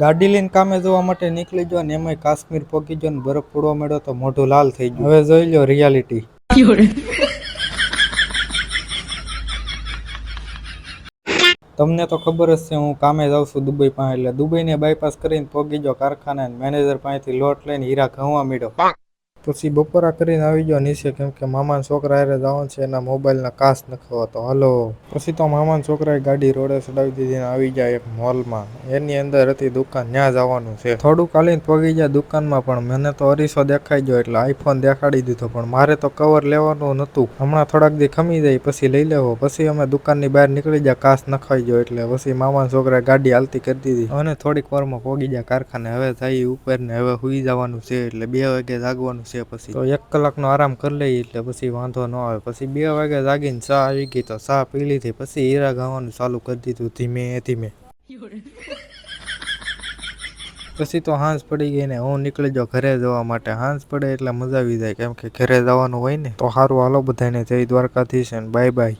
ગાડી લઈને કામે જવા માટે નીકળી ગયો ને એમાંય કાશ્મીર પહોંચી ગયો ને બરફ પડવા મળ્યો તો મોઢું લાલ થઈ ગયું. હવે જોઈ લો રિયાલિટી તમને તો ખબર જ છે, હું કામે જાઉં છું દુબઈ પાસે. એટલે દુબઈને બાયપાસ કરીને પહોંચી ગયો કારખાના મેનેજર પાસેથી લોટ લઈને હીરા ઘઉવા મીડ્યો. પછી બપોરા કરીને આવી ગયો નીચે, કેમ કે મામાના છોકરા હારે જવાનું છે, એના મોબાઈલના કાચ નખાવો તો હલો. પછી તો મામાના છોકરાએ ગાડી રોડે ચડાવી દીધી ને આવી જાય એક મોલમાં. એની અંદર હતી દુકાન, ત્યાં જવાનું છે. થોડું કાલીન પગી ગયા દુકાનમાં, પણ મને તો અરીસો દેખાઈ ગયો, એટલે આઈફોન દેખાડી દીધો, પણ મારે તો કવર લેવાનું નહોતું. હમણાં થોડાક દી ખમી જાય, પછી લઈ લેવો. પછી અમે દુકાનની બહાર નીકળી ગયા કાચ નખાઈ ગયો, એટલે પછી મામાના છોકરાએ ગાડી હાલતી કરી દીધી. અને થોડીક વારમાં પગી ગયા કારખાને. હવે થઈ ઉપર ને હવે હુઈ જવાનું છે, એટલે બે વાગે જાગવાનું છે પછી. તો એક કલાકનો આરામ કરી લઈએ એટલે પછી વાંધો ન આવે. પછી બે વાગે જાગીને ચા આવી ગઈ તો ચા પી લીધી. પછી હીરા ગાવાનું ચાલુ કરી દીધું ધીમે ધીમે. પછી તો હાંસ પડી ગઈ ને હું નીકળી જાઉં ઘરે જવા માટે. હાંસ પડે એટલે મજા આવી જાય. કેમ કે ઘરે જવાનું હોય ને તો સારું. હાલો બધાને જય દ્વારકાધીશ ને બાય બાય.